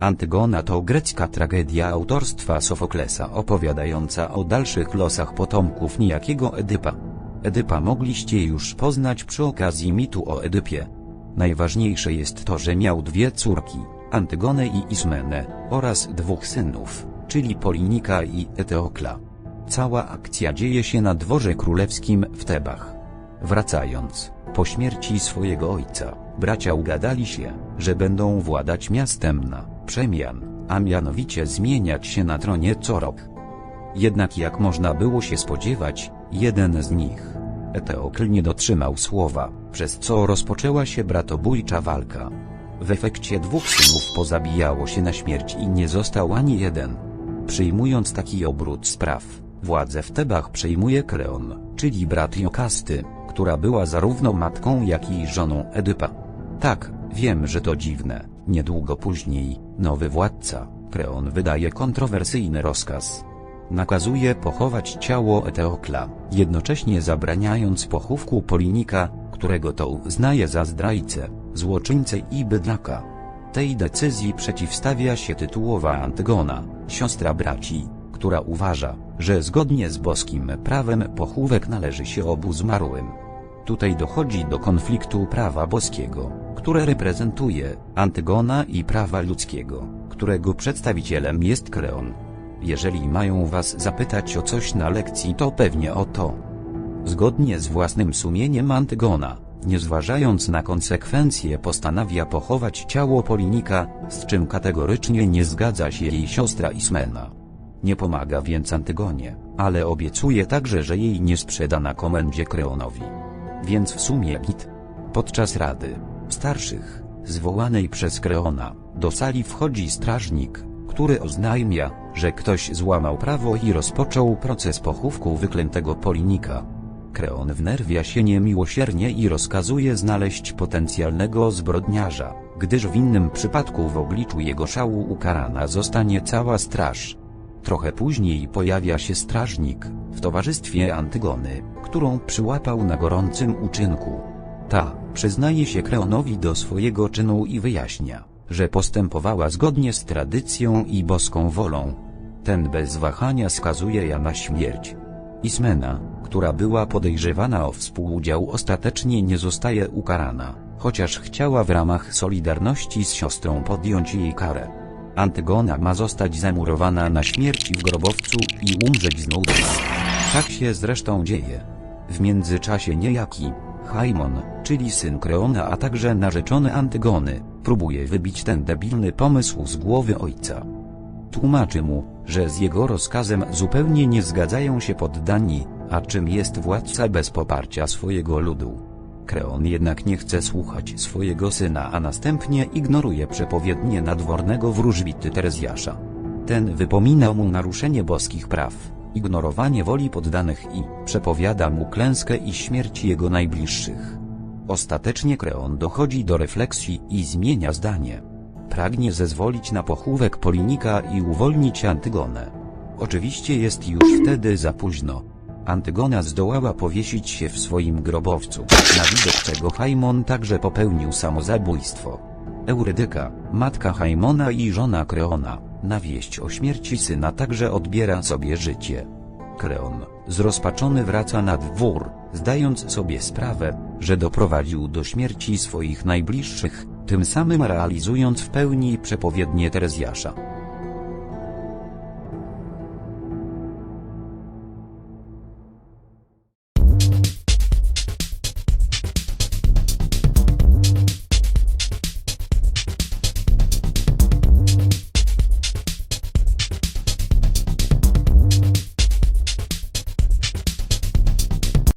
Antygona to grecka tragedia autorstwa Sofoklesa opowiadająca o dalszych losach potomków niejakiego Edypa. Edypa mogliście już poznać przy okazji mitu o Edypie. Najważniejsze jest to, że miał dwie córki, Antygonę i Ismenę, oraz dwóch synów, czyli Polinika i Eteokla. Cała akcja dzieje się na dworze królewskim w Tebach. Wracając, po śmierci swojego ojca, bracia ugadali się, że będą władać miastem na przemian, a mianowicie zmieniać się na tronie co rok. Jednak jak można było się spodziewać, jeden z nich, Eteokl nie dotrzymał słowa, przez co rozpoczęła się bratobójcza walka. W efekcie dwóch synów pozabijało się na śmierć i nie został ani jeden. Przyjmując taki obrót spraw, władzę w Tebach przejmuje Kreon, czyli brat Jokasty, która była zarówno matką jak i żoną Edypa. Tak, wiem, że to dziwne. Niedługo później, nowy władca, Kreon wydaje kontrowersyjny rozkaz. Nakazuje pochować ciało Eteokla, jednocześnie zabraniając pochówku Polinika, którego to uznaje za zdrajcę, złoczyńcę i bydlaka. Tej decyzji przeciwstawia się tytułowa Antygona, siostra braci, która uważa, że zgodnie z boskim prawem pochówek należy się obu zmarłym. Tutaj dochodzi do konfliktu prawa boskiego, które reprezentuje Antygona i prawa ludzkiego, którego przedstawicielem jest Kreon. Jeżeli mają was zapytać o coś na lekcji to pewnie o to. Zgodnie z własnym sumieniem Antygona, nie zważając na konsekwencje postanawia pochować ciało Polinika, z czym kategorycznie nie zgadza się jej siostra Ismena. Nie pomaga więc Antygonie, ale obiecuje także, że jej nie sprzeda na komendzie Kreonowi. Więc w sumie git. Podczas rady starszych, zwołanej przez Kreona, do sali wchodzi strażnik, który oznajmia, że ktoś złamał prawo i rozpoczął proces pochówku wyklętego Polinika. Kreon wnerwia się niemiłosiernie i rozkazuje znaleźć potencjalnego zbrodniarza, gdyż w innym przypadku w obliczu jego szału ukarana zostanie cała straż. Trochę później pojawia się strażnik, w towarzystwie Antygony, którą przyłapał na gorącym uczynku. Ta, przyznaje się Kreonowi do swojego czynu i wyjaśnia, że postępowała zgodnie z tradycją i boską wolą. Ten bez wahania skazuje ją na śmierć. Ismena, która była podejrzewana o współudział ostatecznie nie zostaje ukarana, chociaż chciała w ramach solidarności z siostrą podjąć jej karę. Antygona ma zostać zamurowana na śmierci w grobowcu i umrzeć z nudy. Tak się zresztą dzieje. W międzyczasie niejaki, Haimon, czyli syn Kreona a także narzeczony Antygony, próbuje wybić ten debilny pomysł z głowy ojca. Tłumaczy mu, że z jego rozkazem zupełnie nie zgadzają się poddani, a czym jest władca bez poparcia swojego ludu. Kreon jednak nie chce słuchać swojego syna, a następnie ignoruje przepowiednie nadwornego wróżbity Terezjasza. Ten wypomina mu naruszenie boskich praw, ignorowanie woli poddanych i przepowiada mu klęskę i śmierć jego najbliższych. Ostatecznie Kreon dochodzi do refleksji i zmienia zdanie. Pragnie zezwolić na pochówek Polinika i uwolnić Antygonę. Oczywiście jest już wtedy za późno. Antygona zdołała powiesić się w swoim grobowcu, na widok czego Haimon także popełnił samozabójstwo. Eurydyka, matka Haimona i żona Kreona, na wieść o śmierci syna także odbiera sobie życie. Kreon, zrozpaczony wraca na dwór, zdając sobie sprawę, że doprowadził do śmierci swoich najbliższych, tym samym realizując w pełni przepowiednie Terezjasza.